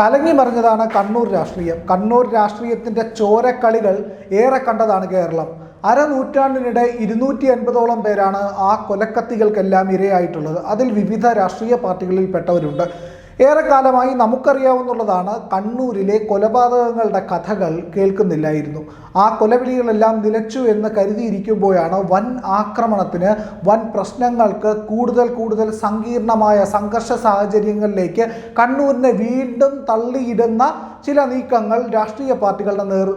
കലങ്ങി മറിഞ്ഞതാണ് കണ്ണൂർ രാഷ്ട്രീയം. കണ്ണൂർ രാഷ്ട്രീയത്തിന്റെ ചോരക്കളികൾ ഏറെ കണ്ടതാണ് കേരളം. അരനൂറ്റാണ്ടിനിടെ ഇരുന്നൂറ്റി അൻപതോളം പേരാണ് ആ കൊലക്കത്തികൾക്കെല്ലാം ഇരയായിട്ടുള്ളത്. അതിൽ വിവിധ രാഷ്ട്രീയ പാർട്ടികളിൽപ്പെട്ടവരുണ്ട്. ഏറെക്കാലമായി നമുക്കറിയാവുന്നുള്ളതാണ് കണ്ണൂരിലെ കൊലപാതകങ്ങളുടെ കഥകൾ കേൾക്കുന്നില്ലായിരുന്നു. ആ കൊലവിളികളെല്ലാം നിലച്ചു എന്ന് കരുതിയിരിക്കുമ്പോഴാണ് വൻ ആക്രമണത്തിന് വൻ പ്രശ്നങ്ങൾക്ക് കൂടുതൽ കൂടുതൽ സങ്കീർണമായ സംഘർഷ സാഹചര്യങ്ങളിലേക്ക് കണ്ണൂരിനെ വീണ്ടും തള്ളിയിടുന്ന ചില നീക്കങ്ങൾ രാഷ്ട്രീയ പാർട്ടികളുടെ നേർ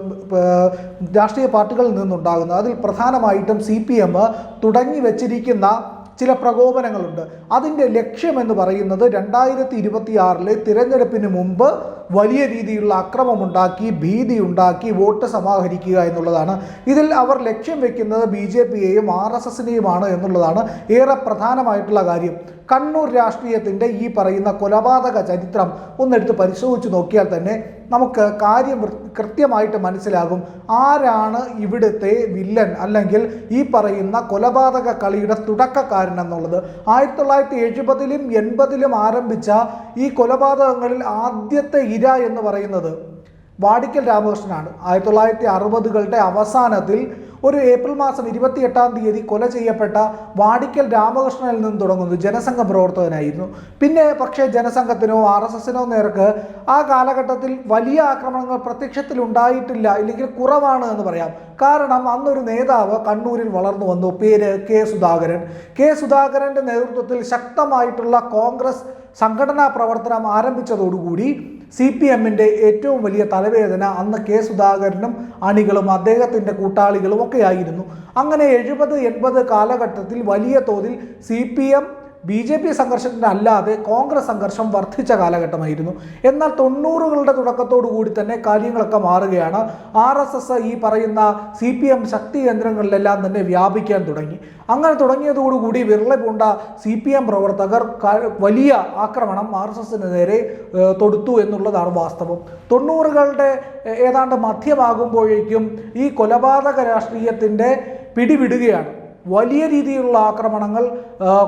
രാഷ്ട്രീയ പാർട്ടികളിൽ നിന്നുണ്ടാകുന്നത് അതിൽ പ്രധാനമായിട്ടും സി പി എം തുടങ്ങി വച്ചിരിക്കുന്ന ചില പ്രകോപനങ്ങളുണ്ട്. അതിന്റെ ലക്ഷ്യമെന്ന് പറയുന്നത് രണ്ടായിരത്തി ഇരുപത്തി ആറിലെ തിരഞ്ഞെടുപ്പിന് മുമ്പ് വലിയ രീതിയിലുള്ള അക്രമമുണ്ടാക്കി ഭീതി ഉണ്ടാക്കി വോട്ട് സമാഹരിക്കുക എന്നുള്ളതാണ്. ഇതിൽ അവർ ലക്ഷ്യം വെക്കുന്നത് ബി ജെ പിയെയും ആർ എസ് എസിനെയുമാണ് എന്നുള്ളതാണ് ഏറെ പ്രധാനമായിട്ടുള്ള കാര്യം. കണ്ണൂർ രാഷ്ട്രീയത്തിന്റെ ഈ പറയുന്ന കൊലപാതക ചരിത്രം ഒന്നെടുത്ത് പരിശോധിച്ച് നോക്കിയാൽ തന്നെ നമുക്ക് കാര്യം കൃത്യമായിട്ട് മനസ്സിലാകും ആരാണ് ഇവിടുത്തെ വില്ലൻ അല്ലെങ്കിൽ ഈ പറയുന്ന കൊലപാതക കളിയുടെ തുടക്കക്കാരൻ എന്നുള്ളത്. ആയിരത്തി തൊള്ളായിരത്തി എഴുപതിലും എൺപതിലും ആരംഭിച്ച ഈ കൊലപാതകങ്ങളിൽ ആദ്യത്തെ ഇര എന്ന് പറയുന്നത് വാടിക്കൽ രാമകൃഷ്ണനാണ്. ആയിരത്തി തൊള്ളായിരത്തി അറുപതുകളുടെ അവസാനത്തിൽ ഒരു ഏപ്രിൽ മാസം ഇരുപത്തിയെട്ടാം തീയതി കൊല ചെയ്യപ്പെട്ട വാടിക്കൽ രാമകൃഷ്ണനിൽ നിന്ന് തുടങ്ങുന്നു. ജനസംഘ പ്രവർത്തകനായിരുന്നു. പിന്നെ പക്ഷേ ജനസംഘത്തിനോ ആർ എസ് എസിനോ നേർക്ക് ആ കാലഘട്ടത്തിൽ വലിയ ആക്രമണങ്ങൾ പ്രത്യക്ഷത്തിൽ ഉണ്ടായിട്ടില്ല ഇല്ലെങ്കിൽ കുറവാണ് എന്ന് പറയാം. കാരണം അന്നൊരു നേതാവ് കണ്ണൂരിൽ വളർന്നു വന്നു. പേര് കെ സുധാകരൻ. കെ സുധാകരന്റെ നേതൃത്വത്തിൽ ശക്തമായിട്ടുള്ള കോൺഗ്രസ് സംഘടനാ പ്രവർത്തനം ആരംഭിച്ചതോടുകൂടി സി പി എമ്മിന്റെ ഏറ്റവും വലിയ തലവേദന അന്ന് കെ സുധാകരനും അണികളും അദ്ദേഹത്തിന്റെ കൂട്ടാളികളും ഒക്കെ ആയിരുന്നു അങ്ങനെ എഴുപത് എൺപത് കാലഘട്ടത്തിൽ വലിയ തോതിൽ C P M B J P സംഘർഷത്തിന്റെ അല്ലാതെ കോൺഗ്രസ് സംഘർഷം വർദ്ധിച്ച കാലഘട്ടമായിരുന്നു. എന്നാൽ തൊണ്ണൂറുകളുടെ തുടക്കത്തോടു കൂടി തന്നെ കാര്യങ്ങളൊക്കെ മാറുകയാണ്. ആർ എസ് എസ് ഈ പറയുന്ന സി പി എം ശക്തി കേന്ദ്രങ്ങളിലെല്ലാം തന്നെ വ്യാപിക്കാൻ തുടങ്ങി. അങ്ങനെ തുടങ്ങിയതോടുകൂടി വിരള പൂണ്ട സി പി എം പ്രവർത്തകർ വലിയ ആക്രമണം ആർ എസ് എസിന് നേരെ തൊടുത്തു എന്നുള്ളതാണ് വാസ്തവം. തൊണ്ണൂറുകളുടെ ഏതാണ്ട് മധ്യമാകുമ്പോഴേക്കും ഈ കൊലപാതക രാഷ്ട്രീയത്തിന്റെ പിടിവിടുകയാണ്. വലിയ രീതിയിലുള്ള ആക്രമണങ്ങൾ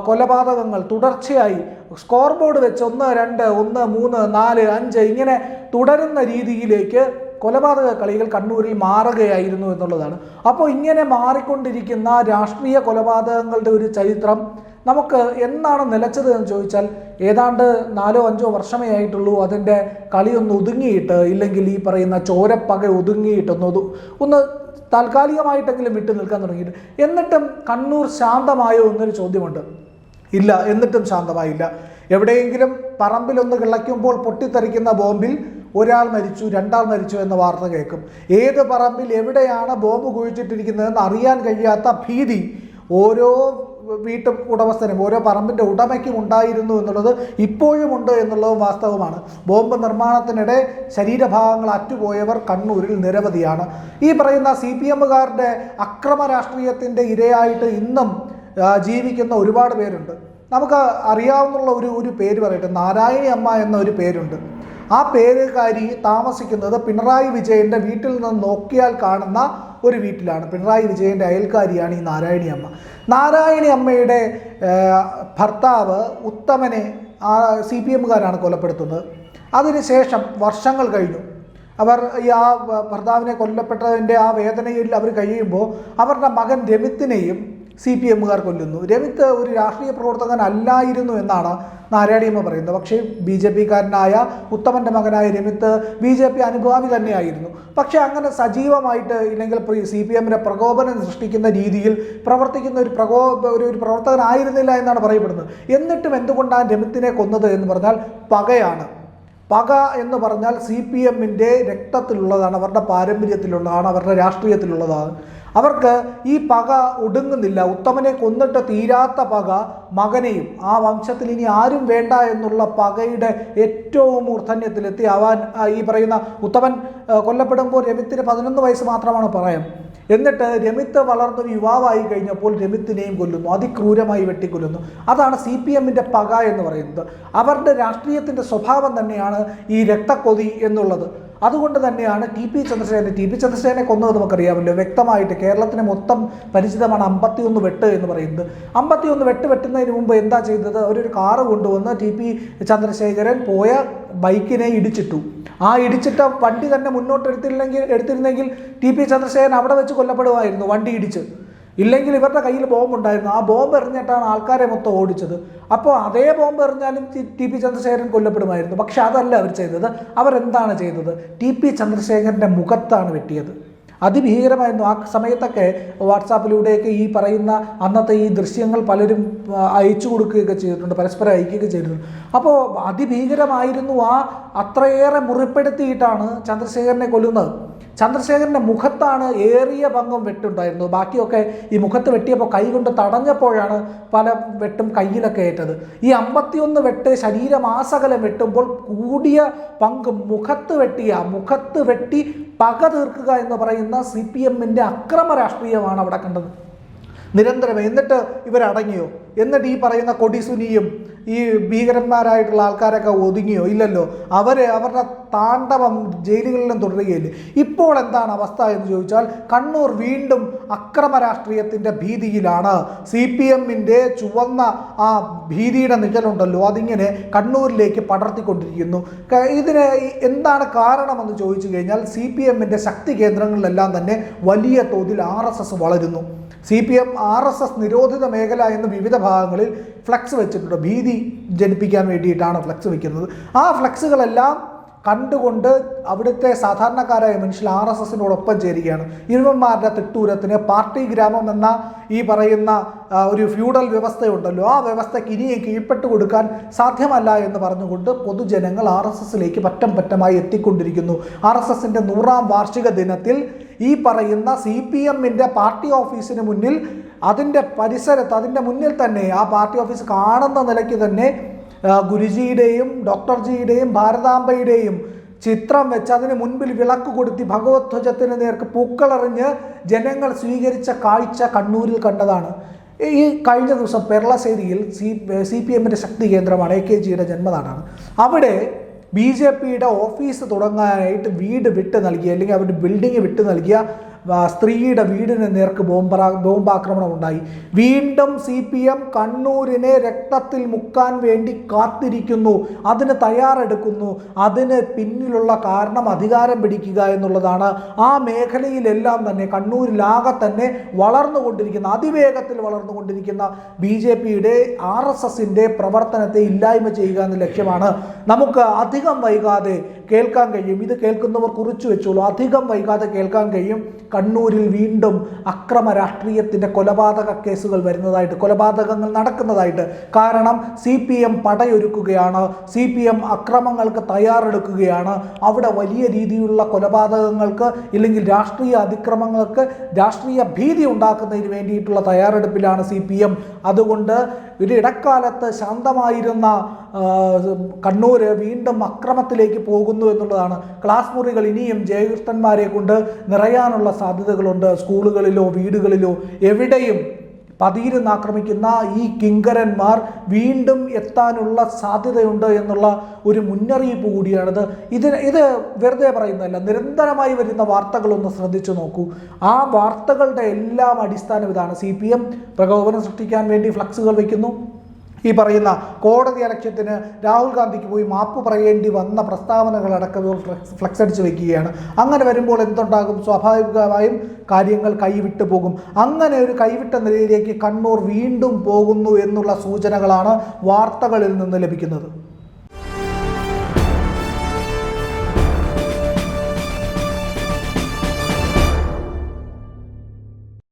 കൊലപാതകങ്ങൾ തുടർച്ചയായി സ്കോർ ബോർഡ് വെച്ച് ഒന്ന് രണ്ട് ഒന്ന് മൂന്ന് നാല് അഞ്ച് ഇങ്ങനെ തുടരുന്ന രീതിയിലേക്ക് കൊലപാതക കളികൾ കണ്ണൂരിൽ മാറുകയായിരുന്നു എന്നുള്ളതാണ്. അപ്പോൾ ഇങ്ങനെ മാറിക്കൊണ്ടിരിക്കുന്ന രാഷ്ട്രീയ കൊലപാതകങ്ങളുടെ ഒരു ചരിത്രം നമുക്ക് എന്നാണ് നിലച്ചത് എന്ന് ചോദിച്ചാൽ ഏതാണ്ട് നാലോ അഞ്ചോ വർഷമേ ആയിട്ടുള്ളൂ അതിന്റെ കളിയൊന്ന് ഒതുങ്ങിയിട്ട് ഇല്ലെങ്കിൽ ഈ പറയുന്ന ചോരപ്പക ഒതുങ്ങിയിട്ടൊന്ന് ഒന്ന് താൽക്കാലികമായിട്ടെങ്കിലും വിട്ടു നിൽക്കാൻ തുടങ്ങിയിട്ട്. എന്നിട്ടും കണ്ണൂർ ശാന്തമായോ എന്നൊരു ചോദ്യമുണ്ട്. ഇല്ല എന്നിട്ടും ശാന്തമായില്ല. എവിടെയെങ്കിലും പറമ്പിലൊന്ന് കിളയ്ക്കുമ്പോൾ പൊട്ടിത്തെറിക്കുന്ന ബോംബിൽ ഒരാൾ മരിച്ചു രണ്ടാൾ മരിച്ചു എന്ന വാർത്ത കേൾക്കും. ഏത് പറമ്പിൽ എവിടെയാണ് ബോംബ് കുഴിച്ചിട്ടിരിക്കുന്നതെന്ന് അറിയാൻ കഴിയാത്ത ഭീതി ഓരോ വീട്ടു ഉടമസ്ഥനും ഓരോ പറമ്പിന്റെ ഉടമയ്ക്കും ഉണ്ടായിരുന്നു എന്നുള്ളത് ഇപ്പോഴും ഉണ്ട് എന്നുള്ളതും വാസ്തവമാണ്. ബോംബ് നിർമ്മാണത്തിനിടെ ശരീരഭാഗങ്ങൾ അറ്റുപോയവർ കണ്ണൂരിൽ നിരവധിയാണ്. ഈ പറയുന്ന സി പി എമ്മുകാരുടെ അക്രമ രാഷ്ട്രീയത്തിന്റെ ഇരയായിട്ട് ഇന്നും ജീവിക്കുന്ന ഒരുപാട് പേരുണ്ട്. നമുക്ക് അറിയാവുന്ന ഒരു ഒരു പേര് പറയട്ടെ നാരായണി അമ്മ എന്ന ഒരു പേരുണ്ട്. ആ പേരുകാരി താമസിക്കുന്നത് പിണറായി വിജയന്റെ വീട്ടിൽ നിന്ന് നോക്കിയാൽ കാണുന്ന ഒരു വീട്ടിലാണ്. പിണറായി വിജയന്റെ അയൽക്കാരിയാണ് ഈ നാരായണി അമ്മ നാരായണി അമ്മയുടെ ഭർത്താവ് ഉത്തമനെ സി പി എമ്മുകാരാണ് കൊലപ്പെടുത്തുന്നത്. അതിനുശേഷം വർഷങ്ങൾ കഴിഞ്ഞു. അവർ ഈ ആ ഭർത്താവിനെ കൊല്ലപ്പെട്ടതിന്റെ ആ വേദനയിൽ അവർ കഴിയുമ്പോൾ അവരുടെ മകൻ രമിത്തിനെയും സി പി എമ്മുകാർ കൊല്ലുന്നു. രവിത്ത് ഒരു രാഷ്ട്രീയ പ്രവർത്തകൻ അല്ലായിരുന്നു എന്നാണ് നാരായണിയമ്മ പറയുന്നത്. പക്ഷേ ബി ജെ പിക്കാരനായ ഉത്തമന്റെ മകനായ രമിത്ത് ബി ജെ പി അനുഭാവി തന്നെയായിരുന്നു. പക്ഷേ അങ്ങനെ സജീവമായിട്ട് ഇല്ലെങ്കിൽ സി പി എമ്മിനെ പ്രകോപനം സൃഷ്ടിക്കുന്ന രീതിയിൽ പ്രവർത്തിക്കുന്ന ഒരു പ്രകോ ഒരു ഒരു പ്രവർത്തകനായിരുന്നില്ല എന്നാണ് പറയപ്പെടുന്നത്. എന്നിട്ടും എന്തുകൊണ്ടാണ് രമിത്തിനെ കൊന്നത് എന്ന് പറഞ്ഞാൽ പകയാണ്. പക എന്ന് പറഞ്ഞാൽ സി പി എമ്മിന്റെ രക്തത്തിലുള്ളതാണ് അവരുടെ പാരമ്പര്യത്തിലുള്ളതാണ് അവരുടെ രാഷ്ട്രീയത്തിലുള്ളതാണ്. അവർക്ക് ഈ പക ഒടുങ്ങുന്നില്ല. ഉത്തമനെ കൊന്നിട്ട് തീരാത്ത പക മകനെയും ആ വംശത്തിൽ ഇനി ആരും വേണ്ട എന്നുള്ള പകയുടെ ഏറ്റവും മൂർധന്യത്തിലെത്തി അവൻ ഈ പറയുന്ന ഉത്തമൻ കൊല്ലപ്പെടുമ്പോൾ രമിത്തിന് പതിനൊന്ന് വയസ്സ് മാത്രമാണ് പറയാം എന്നിട്ട് രമിത്ത് വളർന്നൊരു യുവാവായി കഴിഞ്ഞപ്പോൾ രമിത്തിനെയും കൊല്ലുന്നു. അതിക്രൂരമായി വെട്ടിക്കൊല്ലുന്നു. അതാണ് സി പി എമ്മിന്റെ പക എന്ന് പറയുന്നത്. അവരുടെ രാഷ്ട്രീയത്തിന്റെ സ്വഭാവം തന്നെയാണ് ഈ രക്തക്കൊതി എന്നുള്ളത്. അതുകൊണ്ട് തന്നെയാണ് T P Chandrasekharan T P ചന്ദ്രശേഖരനെ കൊന്നത് നമുക്കറിയാമല്ലോ. വ്യക്തമായിട്ട് കേരളത്തിന് മൊത്തം പരിചിതമാണ് അമ്പത്തിയൊന്ന് വെട്ട് എന്ന് പറയുന്നത്. അമ്പത്തിയൊന്ന് വെട്ട് വെട്ടുന്നതിന് മുമ്പ് എന്താ ചെയ്തത്? അവരൊരു കാറ് കൊണ്ടുവന്ന് ടി പി ചന്ദ്രശേഖരൻ പോയ ബൈക്കിനെ ഇടിച്ചിട്ടു. ആ ഇടിച്ചിട്ട വണ്ടി തന്നെ മുന്നോട്ട് എടുത്തില്ലെങ്കിൽ എടുത്തിരുന്നെങ്കിൽ ടി പി ചന്ദ്രശേഖരൻ അവിടെ വെച്ച് കൊല്ലപ്പെടുമായിരുന്നു വണ്ടി ഇടിച്ച്. ഇല്ലെങ്കിൽ ഇവരുടെ കയ്യിൽ ബോംബ് ഉണ്ടായിരുന്നു ആ ബോംബ് എറിഞ്ഞിട്ടാണ് ആൾക്കാരെ മൊത്തം ഓടിച്ചത്. അപ്പോൾ അതേ ബോംബ് എറിഞ്ഞാലും ടി- പി ചന്ദ്രശേഖരൻ കൊല്ലപ്പെടുമായിരുന്നു. പക്ഷെ അതല്ല അവർ ചെയ്തത്. അവരെന്താണ് ചെയ്തത്? ടി പി ചന്ദ്രശേഖരന്റെ മുഖത്താണ് വെട്ടിയത്. അതിഭീകരമായിരുന്നു. ആ സമയത്തൊക്കെ വാട്സാപ്പിലൂടെയൊക്കെ ഈ പറയുന്ന അന്നത്തെ ഈ ദൃശ്യങ്ങൾ പലരും അയച്ചു കൊടുക്കുകയൊക്കെ ചെയ്തിട്ടുണ്ട്. പരസ്പരം അയക്കുകയൊക്കെ ചെയ്തിട്ടുണ്ട്. അപ്പോൾ അതിഭീകരമായിരുന്നു ആ അത്രയേറെ മുറിപ്പെടുത്തിയിട്ടാണ് ചന്ദ്രശേഖരനെ കൊല്ലുന്നത്. ചന്ദ്രശേഖരന്റെ മുഖത്താണ് ഏറിയ പങ്കും വെട്ടുണ്ടായിരുന്നത്. ബാക്കിയൊക്കെ ഈ മുഖത്ത് വെട്ടിയപ്പോൾ കൈ കൊണ്ട് തടഞ്ഞപ്പോഴാണ് പല വെട്ടും കയ്യിലൊക്കെ ഏറ്റത്. ഈ അമ്പത്തിയൊന്ന് വെട്ട് ശരീരമാസകലം വെട്ടുമ്പോൾ കൂടിയ പങ്ക് മുഖത്ത് വെട്ടിയ മുഖത്ത് വെട്ടി പക തീർക്കുക എന്ന് പറയുന്ന സി പി എമ്മിന്റെ അക്രമ രാഷ്ട്രീയമാണ് അവിടെ കണ്ടത്. നിരന്തരം എന്നിട്ട് ഇവരടങ്ങിയോ? എന്നിട്ട് ഈ പറയുന്ന കൊടിസുനിയും ഈ ഭീകരന്മാരായിട്ടുള്ള ആൾക്കാരൊക്കെ ഒതുങ്ങിയോ? ഇല്ലല്ലോ. അവർ അവരുടെ താണ്ഡവം ജയിലുകളിലും തുടരുകയില്ലേ? ഇപ്പോൾ എന്താണ് അവസ്ഥ എന്ന് ചോദിച്ചാൽ കണ്ണൂർ വീണ്ടും അക്രമ രാഷ്ട്രീയത്തിന്റെ ഭീതിയിലാണ്. സി പി എമ്മിന്റെ ചുവന്ന ആ ഭീതിയുടെ നിഴലുണ്ടല്ലോ. അതിങ്ങനെ കണ്ണൂരിലേക്ക് പടർത്തിക്കൊണ്ടിരിക്കുന്നു. ഇതിന് എന്താണ് കാരണമെന്ന് ചോദിച്ചു കഴിഞ്ഞാൽ സി പി എമ്മിന്റെ ശക്തി കേന്ദ്രങ്ങളിലെല്ലാം തന്നെ വലിയ തോതിൽ ആർ വളരുന്നു. C P M R S S നിരോധിത മേഖല എന്ന് വിവിധ ഭാഗങ്ങളിൽ ഫ്ലക്സ് വെച്ചിട്ടുണ്ട്. ഭീതി ജനിപ്പിക്കാൻ വേണ്ടിയിട്ടാണ് ഫ്ലക്സ് വെക്കുന്നത്. ആ ഫ്ലക്സുകളെല്ലാം കണ്ടുകൊണ്ട് അവിടുത്തെ സാധാരണക്കാരായ മനുഷ്യർ ആർ എസ് എസിനോടൊപ്പം ചേരുകയാണ്. ഇരുവന്മാരുടെ തിട്ടൂരത്തിന് പാർട്ടി ഗ്രാമം എന്ന ഈ പറയുന്ന ഒരു ഫ്യൂഡൽ വ്യവസ്ഥയുണ്ടല്ലോ. ആ വ്യവസ്ഥയ്ക്ക് ഇനിയും കീഴ്പ്പെട്ട് കൊടുക്കാൻ സാധ്യമല്ല എന്ന് പറഞ്ഞുകൊണ്ട് പൊതുജനങ്ങൾ ആർ എസ് എസിലേക്ക് പറ്റം പറ്റമായി എത്തിക്കൊണ്ടിരിക്കുന്നു. ആർ എസ് എസിന്റെ നൂറാം വാർഷിക ദിനത്തിൽ ഈ പറയുന്ന സി പി എമ്മിന്റെ പാർട്ടി ഓഫീസിന് മുന്നിൽ അതിന്റെ പരിസരത്ത് അതിന്റെ മുന്നിൽ തന്നെ ആ പാർട്ടി ഓഫീസ് കാണുന്ന നിലയ്ക്ക് തന്നെ ഗുരുജിയുടെയും ഡോക്ടർ ജിയുടെയും ഭാരതാംബയുടെയും ചിത്രം വെച്ച് അതിന് മുൻപിൽ വിളക്ക് കൊടുത്തി ഭഗവത് ധ്വജത്തിന് നേർക്ക് പൂക്കളറിഞ്ഞ് ജനങ്ങൾ സ്വീകരിച്ച കാഴ്ച കണ്ണൂരിൽ കണ്ടതാണ്. ഈ കഴിഞ്ഞ ദിവസം പെർളശ്ശേരിയിൽ സി സി പി എമ്മിന്റെ ശക്തി കേന്ദ്രമാണ് എ കെ ജിയുടെ ജന്മനാടാണ്. അവിടെ ബി ജെ പിയുടെ ഓഫീസ് തുടങ്ങാനായിട്ട് വീട് വിട്ട് നൽകിയ അല്ലെങ്കിൽ അവരുടെ ബിൽഡിംഗ് വിട്ട് നൽകിയ സ്ത്രീയുടെ വീടിന് നേർക്ക് ബോംബറാ ബോംബാക്രമണം ഉണ്ടായി. വീണ്ടും സി പി എം കണ്ണൂരിനെ രക്തത്തിൽ മുക്കാൻ വേണ്ടി കാത്തിരിക്കുന്നു. അതിന് തയ്യാറെടുക്കുന്നു. അതിന് പിന്നിലുള്ള കാരണം അധികാരം പിടിക്കുക എന്നുള്ളതാണ്. ആ മേഖലയിലെല്ലാം തന്നെ കണ്ണൂരിലാകെ തന്നെ വളർന്നുകൊണ്ടിരിക്കുന്ന അതിവേഗത്തിൽ വളർന്നുകൊണ്ടിരിക്കുന്ന ബി ജെ പിയുടെ ആർ എസ് എസിന്റെ പ്രവർത്തനത്തെ ഇല്ലായ്മ ചെയ്യുക എന്ന ലക്ഷ്യമാണ്. നമുക്ക് അധികം വൈകാതെ കേൾക്കാൻ കഴിയും. ഇത് കേൾക്കുന്നവർ കുറിച്ചു വെച്ചോളൂ. അധികം വൈകാതെ കേൾക്കാൻ കഴിയും. കണ്ണൂരിൽ വീണ്ടും അക്രമ രാഷ്ട്രീയത്തിന്റെ കൊലപാതക കേസുകൾ വരുന്നതായിട്ട് കൊലപാതകങ്ങൾ നടക്കുന്നതായിട്ട്. കാരണം സി പി എം പടയൊരുക്കുകയാണ് സി പി എം അക്രമങ്ങൾക്ക് തയ്യാറെടുക്കുകയാണ്. അവിടെ വലിയ രീതിയിലുള്ള കൊലപാതകങ്ങൾക്ക് ഇല്ലെങ്കിൽ രാഷ്ട്രീയ അതിക്രമങ്ങൾക്ക് രാഷ്ട്രീയ ഭീതി ഉണ്ടാക്കുന്നതിന് വേണ്ടിയിട്ടുള്ള തയ്യാറെടുപ്പിലാണ് സി പി എം. അതുകൊണ്ട് ഒരു ഇടക്കാലത്ത് ശാന്തമായിരുന്ന കണ്ണൂർ വീണ്ടും അക്രമത്തിലേക്ക് പോകുന്നു എന്നുള്ളതാണ്. ക്ലാസ് മുറികൾ ഇനിയും ജയകൃഷ്ണന്മാരെ കൊണ്ട് നിറയാനുള്ള സാധ്യതകളുണ്ട്. സ്കൂളുകളിലോ വീടുകളിലോ എവിടെയും പതിയിരുന്ന് ആക്രമിക്കുന്ന ഈ കിങ്കരന്മാർ വീണ്ടും എത്താനുള്ള സാധ്യതയുണ്ട് എന്നുള്ള ഒരു മുന്നറിയിപ്പ് കൂടിയാണിത്. ഇതിന് ഇത് വെറുതെ പറയുന്നതല്ല നിരന്തരമായി വരുന്ന വാർത്തകളൊന്ന് ശ്രദ്ധിച്ചു നോക്കൂ. ആ വാർത്തകളുടെ എല്ലാം അടിസ്ഥാനം ഇതാണ്. സി പി എം പ്രകോപനം സൃഷ്ടിക്കാൻ വേണ്ടി ഫ്ലക്സുകൾ വയ്ക്കുന്നു. ഈ പറയുന്ന കോടതി അലക്ഷ്യത്തിന് രാഹുൽ ഗാന്ധിക്ക് പോയി മാപ്പ് പറയേണ്ടി വന്ന പ്രസ്താവനകളടക്കം ഇവർ ഫ്ലക്സ് ഫ്ലക്സ് അടിച്ച് വെക്കുകയാണ്. അങ്ങനെ വരുമ്പോൾ എന്തുണ്ടാകും? സ്വാഭാവികമായും കാര്യങ്ങൾ കൈവിട്ടു പോകും. അങ്ങനെ ഒരു കൈവിട്ട നിലയിലേക്ക് കണ്ണൂർ വീണ്ടും പോകുന്നു എന്നുള്ള സൂചനകളാണ് വാർത്തകളിൽ നിന്ന് ലഭിക്കുന്നത്.